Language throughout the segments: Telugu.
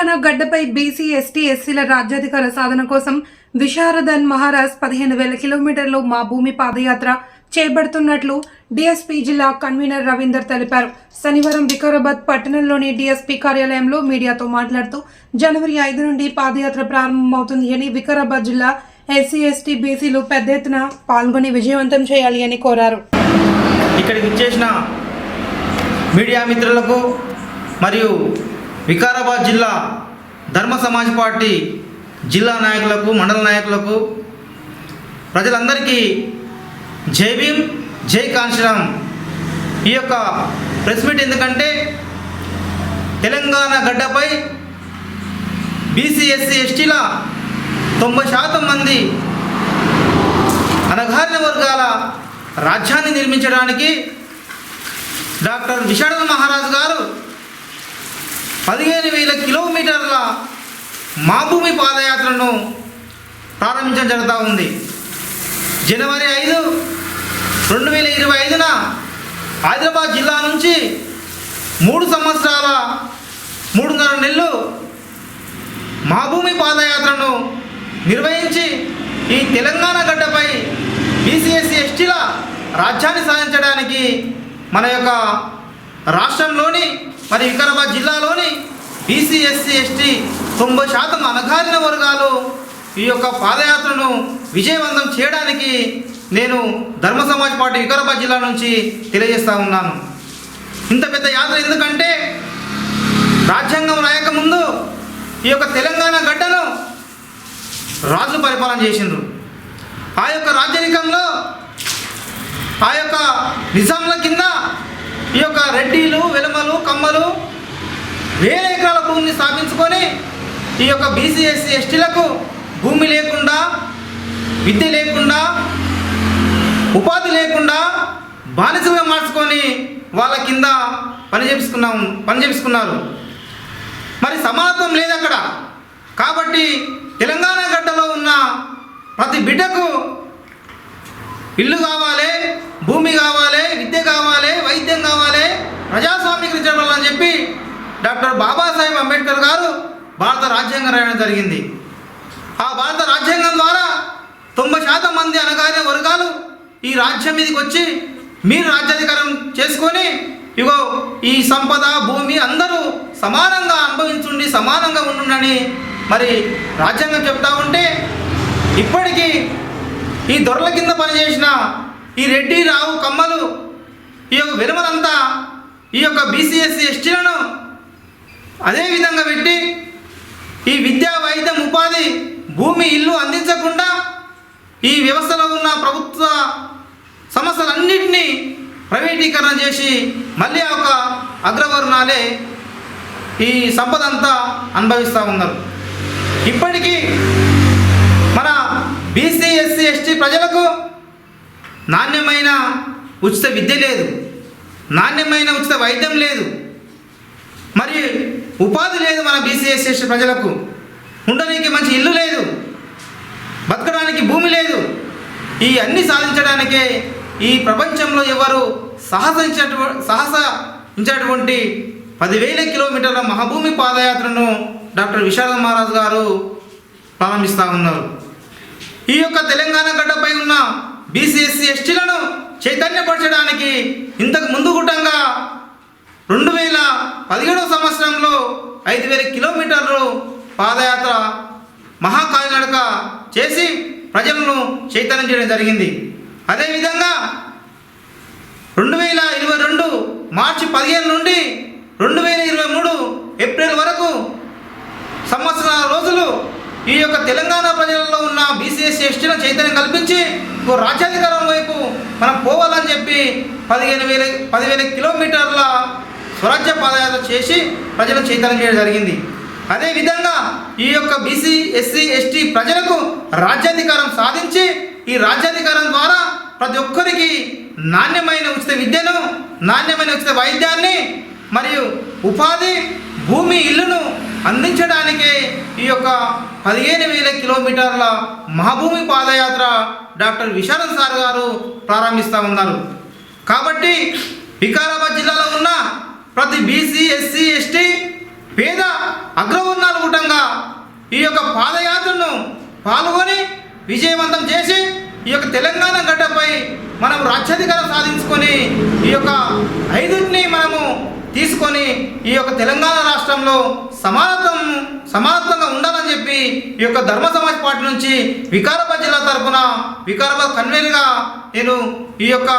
గడ్డపై బీసీ ఎస్టీ ఎస్సీల రాజ్యాధికార సాధన కోసం విశారదన్ మహారాజ్ పదిహేను వేల కిలోమీటర్లు మా భూమి పాదయాత్ర చేపడుతున్నట్లు డిఎస్పీ జిల్లా కన్వీనర్ రవీందర్ తెలిపారు. శనివారం వికారాబాద్ పట్టణంలోని డిఎస్పీ కార్యాలయంలో మీడియాతో మాట్లాడుతూ జనవరి ఐదు నుండి పాదయాత్ర ప్రారంభమవుతుంది అని వికారాబాద్ జిల్లా ఎస్సీ ఎస్టీ బీసీలు పెద్ద ఎత్తున పాల్గొని విజయవంతం చేయాలి అని కోరారు. ఇక్కడికి వచ్చేసిన మీడియా మిత్రులకు మరియు వికారాబాద్ జిల్లా ధర్మ సమాజ్ పార్టీ జిల్లా నాయకులకు మండల నాయకులకు ప్రజలందరికీ జై భీమ్ జై కాంశీరామ్. ఈ యొక్క ప్రెస్ మీట్ ఎందుకంటే తెలంగాణ గడ్డపై బీసీ ఎస్సీ ఎస్టీల తొంభై శాతం మంది అనగారిన వర్గాల రాజ్యాన్ని నిర్మించడానికి డాక్టర్ విశారద మహారాజ్ గారు పదిహేను వేల కిలోమీటర్ల మాభూమి పాదయాత్రను ప్రారంభించడం జరుగుతూ ఉంది. జనవరి ఐదు రెండు వేల ఇరవై ఐదున హైదరాబాద్ జిల్లా నుంచి మూడు సంవత్సరాల మూడున్నర నెలలు మాభూమి పాదయాత్రను నిర్వహించి ఈ తెలంగాణ గడ్డపై బీసీఎస్సీ ఎస్టీల రాజ్యాన్ని సాధించడానికి మన యొక్క రాష్ట్రంలోని మరి వికారాబాద్ జిల్లాలోని బీసీ ఎస్సీ ఎస్టీ తొంభై శాతం అణగారిన వర్గాలు ఈ యొక్క పాదయాత్రను విజయవంతం చేయడానికి నేను ధర్మ సమాజ్ పార్టీ వికారాబాద్ జిల్లా నుంచి తెలియజేస్తా ఉన్నాను. ఇంత పెద్ద యాత్ర ఎందుకంటే రాజ్యాంగం రాయకముందు ఈ యొక్క తెలంగాణ గడ్డను రాజు పరిపాలన చేసిండ్రు. ఆ యొక్క రాజరికంలో ఆ యొక్క నిజాంల కింద రెడ్డిలు వెలమలు కమ్మలు వేల ఎకరాల భూమిని స్థాపించుకొని ఈ యొక్క బీసీ ఎస్సీ ఎస్టీలకు భూమి లేకుండా విద్య లేకుండా ఉపాధి లేకుండా బానిసగా మార్చుకొని వాళ్ళ కింద పని చేపించుకున్నాం పని చేపించుకున్నారు మరి సమానత్వం లేదు అక్కడ. కాబట్టి తెలంగాణ గడ్డలో ఉన్న ప్రతి బిడ్డకు ఇల్లు కావాలి భూమి కావాలి విద్య కావాలి ప్రజాస్వామిక ప్రజాస్వామీకరించబడాలని చెప్పి డాక్టర్ బాబాసాహెబ్ అంబేద్కర్ గారు భారత రాజ్యాంగం రాయడం జరిగింది. ఆ భారత రాజ్యాంగం ద్వారా తొంభై శాతం మంది అనగానే వర్గాలు ఈ రాజ్యం మీదకి వచ్చి మీరు రాజ్యాధికారం చేసుకొని ఇగో ఈ సంపద భూమి అందరూ సమానంగా అనుభవించుండి సమానంగా ఉండుండని మరి రాజ్యాంగం చెప్తా ఉంటే ఇప్పటికీ ఈ దొరల కింద పనిచేసిన ఈ రెడ్డి రావు కమ్మలు ఈ యొక్క విలువలంతా ఈ యొక్క బీసీఎస్సీ ఎస్టీలను అదేవిధంగా పెట్టి ఈ విద్యా వైద్యం ఉపాధి భూమి ఇల్లు అందించకుండా ఈ వ్యవస్థలో ఉన్న ప్రభుత్వ సమస్యలన్నింటినీ ప్రైవేటీకరణ చేసి మళ్ళీ ఒక అగ్రవర్ణాలే ఈ సంపద అంతా అనుభవిస్తూ ఉన్నారు. ఇప్పటికీ మన బీసీ ఎస్సీ ఎస్టీ ప్రజలకు నాణ్యమైన ఉచిత విద్య లేదు. నాణ్యమైన ఉచిత వైద్యం లేదు. మరి ఉపాధి లేదు మన బీసీఎస్ఎస్ ఎస్టీ ప్రజలకు. ఉండడానికి మంచి ఇల్లు లేదు. బతకడానికి భూమి లేదు. ఈ అన్ని సాధించడానికే ఈ ప్రపంచంలో ఎవరు సాహసించటు సాహసించేటువంటి పదివేల కిలోమీటర్ల మహాభూమి పాదయాత్రను డాక్టర్ విశాల మహారాజ్ గారు ప్రారంభిస్తూ ఉన్నారు. ఈ యొక్క తెలంగాణ గడ్డపై ఉన్న బీసీఎస్సీ ఎస్టీలను చైతన్యపరచడానికి ఇంతకు ముందు గుటంగా రెండు వేల పదిహేడవ సంవత్సరంలో ఐదు వేల కిలోమీటర్లు పాదయాత్ర మహాకాలినడక చేసి ప్రజలను చైతన్యం చేయడం జరిగింది. అదేవిధంగా రెండు వేల ఇరవై రెండు మార్చి పదిహేను నుండి రెండు వేల ఇరవై మూడు ఏప్రిల్ వరకు సంవత్సరాల రోజులు ఈ యొక్క తెలంగాణ ప్రజలలో ఉన్న బీసీఎస్ ఎస్టీలను చైతన్యం కల్పించి ఓ రాజ్యాధికారం వైపు మనం పోవాలని చెప్పి పదిహేను వేల పదివేల కిలోమీటర్ల స్వరాజ్య పాదయాత్ర చేసి ప్రజలను చైతన్యం చేయడం జరిగింది. అదేవిధంగా ఈ యొక్క బీసీ ఎస్సీ ఎస్టీ ప్రజలకు రాజ్యాధికారం సాధించి ఈ రాజ్యాధికారం ద్వారా ప్రతి ఒక్కరికి నాణ్యమైన ఉచిత విద్యను నాణ్యమైన ఉచిత వైద్యాన్ని మరియు ఉపాధి భూమి ఇల్లును అందించడానికి ఈ యొక్క పదిహేను వేల కిలోమీటర్ల మహాభూమి పాదయాత్ర డాక్టర్ విశారద్ సార్ గారు ప్రారంభిస్తూ ఉన్నారు. కాబట్టి వికారాబాద్ జిల్లాలో ఉన్న ప్రతి బీసీ ఎస్సీ ఎస్టీ పేద అగ్రవర్ణాల కూటంగా ఈ యొక్క పాదయాత్రను పాల్గొని విజయవంతం చేసి ఈ యొక్క తెలంగాణ గడ్డపై మనం రాజ్యాధికారం సాధించుకొని ఈ యొక్క ఐదుని మనము తీసుకొని ఈ యొక్క తెలంగాణ రాష్ట్రంలో సమానత్వం సమానత్వంగా ఉండాలని చెప్పి ఈ యొక్క ధర్మ సమాజ్ పార్టీ నుంచి వికారాబాద్ జిల్లా తరపున వికారాబాద్ కన్వీనర్గా నేను ఈ యొక్క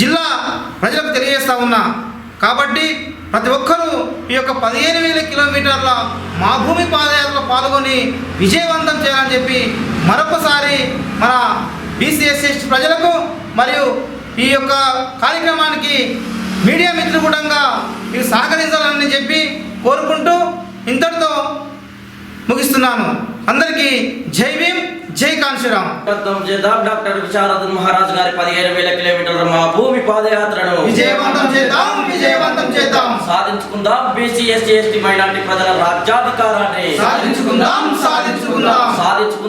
జిల్లా ప్రజలకు తెలియజేస్తా ఉన్నా. కాబట్టి ప్రతి ఒక్కరూ ఈ యొక్క పదిహేను వేల కిలోమీటర్ల మా భూమి పాదయాత్రలో పాల్గొని విజయవంతం చేయాలని చెప్పి మరొకసారి మన బీసీఎస్ఎస్ ప్రజలకు మరియు ఈ యొక్క కార్యక్రమానికి మీడియా మిత్రుగూడంగా మీరు సహకరించాలని చెప్పి కోరుకుంటూ ఇంతటితో ముగిస్తున్నాను. అందరికీ జై భీమ్ జై కాన్శీరామ్ అర్థం చేద్దాం డాక్టర్ విశారదన్ మహారాజ్ గారి పదిహేను వేల కిలోమీటర్ల మా భూమి పాదయాత్రను విజయవంతం చేద్దాం విజయవంతం చేద్దాం. సాధించుకుందాం బీసీ ఎస్టీ ఎస్టీ మైనార్టీ ప్రజల రాజ్యాధికారాన్ని. సాధించుకుందాం సాధించుకుందాం.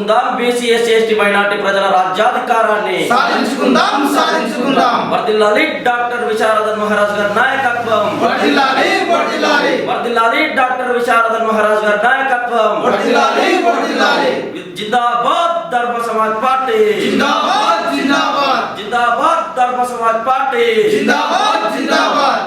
సాధించుకుందాం బీసీ ఎస్టీ మైనార్టీ ప్రజల రాజ్యాధికారాన్ని. సాధించుకుందాం సాధించుకుందాం. వర్దిల్లాలి డాక్టర్ విశారదన్ మహారాజ్ గారి నాయకత్వం. వర్ధిల్లాలి వర్ధిల్లాలి వర్దిల్లాలి డాక్టర్ విశారదన్ మహారాజ్ గారి నాయకత్వం. వర్ధిల్లాలి వర్ధిల్లాలి జిందాబాద్ ధర్మ సమాజ్ పార్టీ. జిందాబాద్ జిందాబాద్. జిందాబాద్ ధర్మ సమాజ్ పార్టీ. జిందాబాద్ జిందాబాద్.